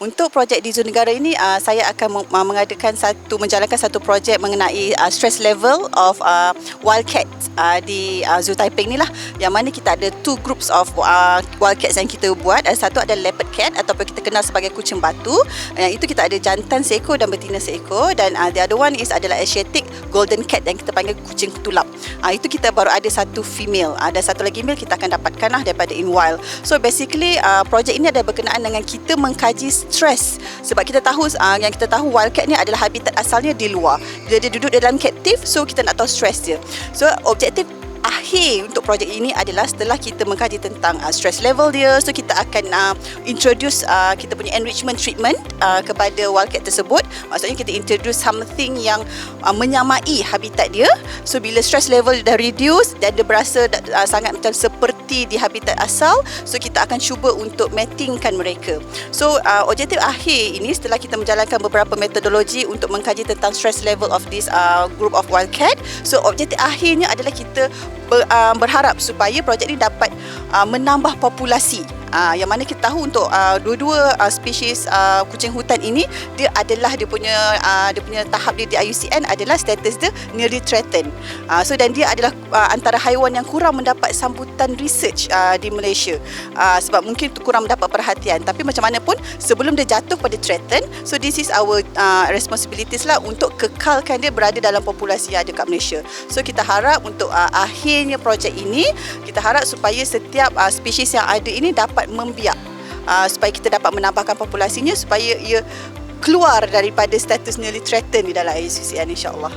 Untuk projek di Zoo Negara ini, uh, saya akan uh, mengadakan satu menjalankan satu projek mengenai uh, stress level of uh, wildcats uh, di uh, Zoo Taiping ni lah. Yang mana kita ada two groups of uh, wildcats yang kita buat. Ada satu ada leopard cat ataupun kita kenal sebagai kucing batu. Yang itu kita ada jantan seekor dan betina seekor dan uh, the other one is adalah Asiatic golden cat yang kita panggil kucing tulap. Uh, itu kita baru ada satu female. Ada satu lagi male kita akan dapatkan lah daripada in wild. So basically uh, projek ini ada berkenaan dengan kita mengkaji stres sebab kita tahu uh, yang kita tahu wildcat ni adalah habitat asalnya di luar. Dia, dia duduk dalam captive so kita nak tahu stres dia. So objektif akhir untuk projek ini adalah setelah kita mengkaji tentang uh, stress level dia so kita akan uh, introduce uh, kita punya enrichment treatment uh, kepada wildcat tersebut. Maksudnya kita introduce something yang uh, menyamai habitat dia. So bila stress level dah reduce dan dia berasa uh, sangat macam seperti di habitat asal so kita akan cuba untuk matingkan mereka. So uh, objektif akhir ini setelah kita menjalankan beberapa metodologi untuk mengkaji tentang stress level of this uh, group of wildcat so objektif akhirnya adalah kita ber, uh, berharap supaya projek ini dapat uh, menambah populasi Uh, yang mana kita tahu untuk uh, dua-dua uh, spesies uh, kucing hutan ini dia adalah dia punya uh, dia punya tahap dia di IUCN adalah status dia nearly threatened. Uh, so dan dia adalah uh, antara haiwan yang kurang mendapat sambutan research uh, di Malaysia. Uh, sebab mungkin kurang mendapat perhatian tapi macam mana pun sebelum dia jatuh pada threatened so this is our uh, responsibilities lah untuk kekalkan dia berada dalam populasi yang ada kat Malaysia. So kita harap untuk uh, akhirnya projek ini kita harap supaya setiap uh, spesies yang ada ini dapat membiak uh, supaya kita dapat menambahkan populasinya supaya ia keluar daripada status nearly threatened di dalam IUCN insya-Allah.